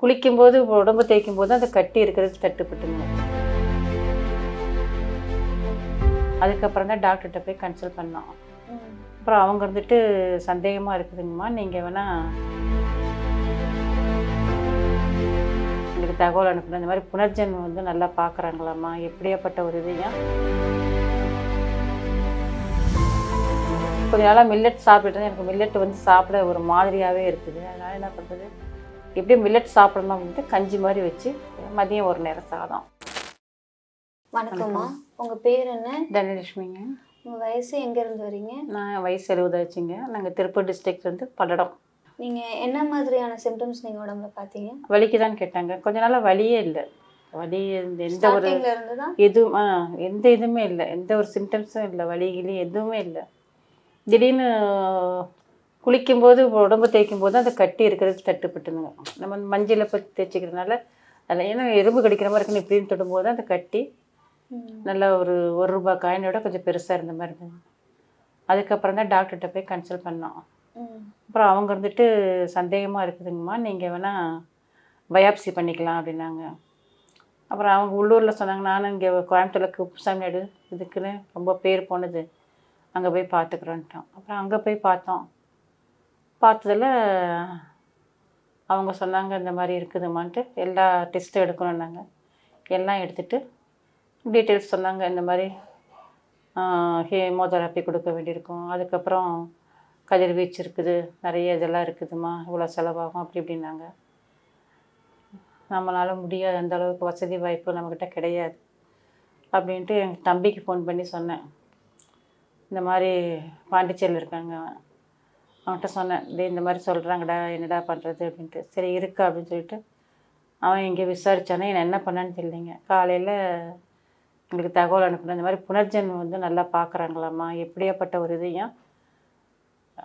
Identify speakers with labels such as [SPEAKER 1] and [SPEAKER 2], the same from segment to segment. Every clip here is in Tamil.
[SPEAKER 1] குளிக்கும்போது உடம்பு தேய்க்கும் போது அந்த கட்டி இருக்கிறது தட்டுப்பட்டுங்க. அதுக்கப்புறம் தான் டாக்டர்கிட்ட போய் கன்சல்ட் பண்ணோம். அப்புறம் அவங்க இருந்துட்டு சந்தேகமாக இருக்குதுங்கம்மா நீங்கள் வேணால் எங்களுக்கு தகவல் அனுப்பணும் இந்த மாதிரி புனர்ஜென்மம் வந்து நல்லா பார்க்குறாங்களாம்மா எப்படியாப்பட்ட ஒரு இதையும். கொஞ்ச நாளாக மில்லட் சாப்பிட்டுட்டு எனக்கு மில்லட் வந்து சாப்பிட ஒரு மாதிரியாகவே இருக்குது. அதனால் என்ன பண்ணுறது எப்படியும் மில்லட் சாப்பிடணும் அப்படின்ட்டு கஞ்சி மாதிரி வச்சு மதியம் ஒரு நேரம் சாதம்.
[SPEAKER 2] வணக்கம்மா. உங்க பேர் என்ன?
[SPEAKER 1] தனலட்சுமிங்க.
[SPEAKER 2] உங்க வயசு எங்க இருந்து வரீங்க?
[SPEAKER 1] நான் வயசு எழுபது ஆச்சுங்க. நாங்கள் திருப்பூர் டிஸ்ட்ரிக்ட் வந்து பல்லடம்.
[SPEAKER 2] நீங்க என்ன மாதிரியான சிம்டம்ஸ் நீங்க உடம்புல பாத்தீங்க
[SPEAKER 1] வலிக்குதான்னு கேட்டாங்க. கொஞ்ச நாளாக வலியே இல்லை. வலி எந்த ஒரு எதுவும் ஆ எந்த இதுவுமே இல்லை. எந்த ஒரு சிம்டம்ஸும் இல்லை. வலி கிளி எதுவுமே இல்லை. திடீர்னு குளிக்கும்போது உடம்பு தேய்க்கும் போது அந்த கட்டி இருக்கிறது தட்டுப்பட்டுனுங்க நம்ம மஞ்சளை பற்றி தேய்ச்சிக்கிறதுனால அதில் ஏன்னா எறும்பு கடிக்கிற மாதிரி இருக்குன்னு இப்படின்னு தொடும்போது அந்த கட்டி நல்லா ஒரு ஒரு ரூபாய் காயினோட கொஞ்சம் பெருசாக இருந்த மாதிரி இருந்தது. அதுக்கப்புறம் தான் டாக்டர்கிட்ட போய் கன்சல்ட் பண்ணோம். அப்புறம் அவங்க இருந்துட்டு சந்தேகமாக இருக்குதுங்கம்மா நீங்கள் வேணால் பயாப்சி பண்ணிக்கலாம் அப்படின்னாங்க. அப்புறம் அவங்க உள்ளூரில் சொன்னாங்க நானும் இங்கே கோயம்புத்தூரில் குப்புசாமி நாடு இதுக்குன்னு ரொம்ப பேர் போனது. அங்கே போய் பார்த்துக்குறோன்ட்டோம் அப்புறம் அங்கே போய் பார்த்தோம். பார்த்ததில் அவங்க சொன்னாங்க இந்த மாதிரி இருக்குதுமான்ட்டு எல்லா டெஸ்ட்டும் எடுக்கணுன்னாங்க எல்லாம் எடுத்துகிட்டு டீட்டெயில்ஸ் சொன்னாங்க இந்த மாதிரி ஹேமோதெராப்பி கொடுக்க வேண்டியிருக்கும். அதுக்கப்புறம் கதிர்வீச்சு இருக்குது நிறைய இதெல்லாம் இருக்குதுமா இவ்வளோ செலவாகும் அப்படி இப்படின்னாங்க. நம்மளால முடியாது அந்த அளவுக்கு வசதி வாய்ப்பு நம்மக்கிட்ட கிடையாது அப்படின்ட்டு எங்கள் தம்பிக்கு ஃபோன் பண்ணி சொன்னேன். இந்த மாதிரி பாண்டிச்சேரியில் இருக்காங்க அவன்கிட்ட சொன்னேன் டேய் இந்த மாதிரி சொல்கிறாங்கடா என்னடா பண்ணுறது அப்படின்ட்டு. சரி இருக்கா அப்படின்னு சொல்லிட்டு அவன் இங்கே விசாரித்தானே என்ன என்ன பண்ணான்னு தெரியலைங்க. காலையில் எங்களுக்கு தகவல் அனுப்புனேன் இந்த மாதிரி புனர்ஜென்மம் வந்து நல்லா பார்க்குறாங்களாம்மா எப்படியாப்பட்ட ஒரு இதையும்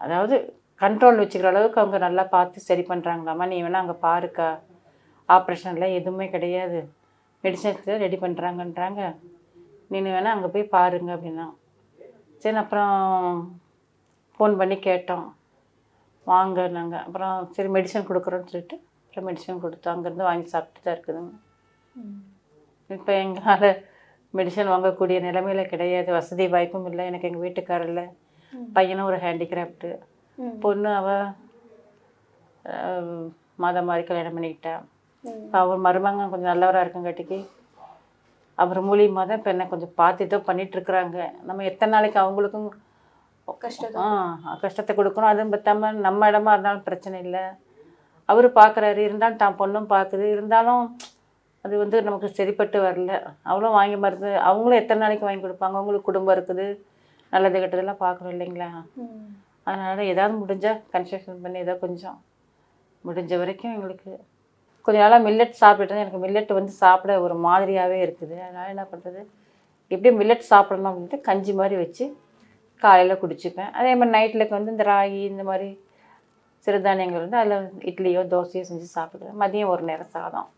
[SPEAKER 1] அதாவது கண்ட்ரோல் வச்சுக்கிற அளவுக்கு அவங்க நல்லா பார்த்து சரி பண்ணுறாங்களாம்மா நீ வேணால் அங்கே பாருக்கா. ஆப்ரேஷன்லாம் எதுவுமே கிடையாது. மெடிசன்ஸ் ரெடி பண்ணுறாங்கன்றாங்க நீ வேணால் அங்கே போய் பாருங்க அப்படின்னா சரி அப்புறம் ஃபோன் பண்ணி கேட்டோம். வாங்க நாங்கள் அப்புறம் சரி மெடிசன் கொடுக்குறோன்னு சொல்லிட்டு அப்புறம் மெடிசன் கொடுத்தோம் அங்கேருந்து வாங்கி சாப்பிட்டு தான் இருக்குதுங்க இப்போ எங்களால் மெடிசன் வாங்கக்கூடிய நிலைமையில கிடையாது. வசதி வாய்ப்பும் இல்லை. எனக்கு எங்கள் வீட்டுக்காரர் இல்லை. பையனும் ஒரு ஹேண்டிகிராஃப்ட்டு பொண்ணு அவள் மாதம் மாதிரி கல்யாணம் பண்ணிக்கிட்டா. இப்போ அவர் மருமகன் கொஞ்சம் நல்லவராக இருக்கங்காட்டிக்கு அவர் மூலியமாக தான் இப்போ என்ன கொஞ்சம் பார்த்து ஏதோ பண்ணிகிட்ருக்குறாங்க நம்ம எத்தனை நாளைக்கு அவங்களுக்கும் ஆ கஷ்டத்தை கொடுக்கணும். அதுவும் பத்தாம நம்ம இடமா இருந்தாலும் பிரச்சனை இல்லை. அவர் பார்க்குறாரு இருந்தாலும் தான் பொண்ணும் பார்க்குது இருந்தாலும் அது வந்து நமக்கு சரிப்பட்டு வரல. அவளும் வாங்கி மருந்து அவங்களும் எத்தனை நாளைக்கு வாங்கி கொடுப்பாங்க? அவங்களுக்கு குடும்பம் இருக்குது. நல்லது கெட்டதெல்லாம் பார்க்கணும் இல்லைங்களா? அதனால் ஏதாவது முடிஞ்சால் கன்ஸ்ட்ரக்ஷன் பண்ணி ஏதோ கொஞ்சம் முடிஞ்ச வரைக்கும் எங்களுக்கு கொஞ்ச நாளாக மில்லட் சாப்பிட்டுட்டு எனக்கு மில்லட் வந்து சாப்பிட ஒரு மாதிரியாகவே இருக்குது. அதனால் என்ன பண்ணுறது எப்படியும் மில்லட் சாப்பிடணும் அப்படின்ட்டு கஞ்சி மாதிரி வச்சு காலையில் குடிச்சுப்பேன். அதே மாதிரி நைட்டில் வந்து இந்த ராகி இந்த மாதிரி சிறுதானியங்கள் வந்து அதில் இட்லியோ தோசையோ செஞ்சு சாப்பிடுவேன். மதியம் ஒரு நேரம் சாதம்.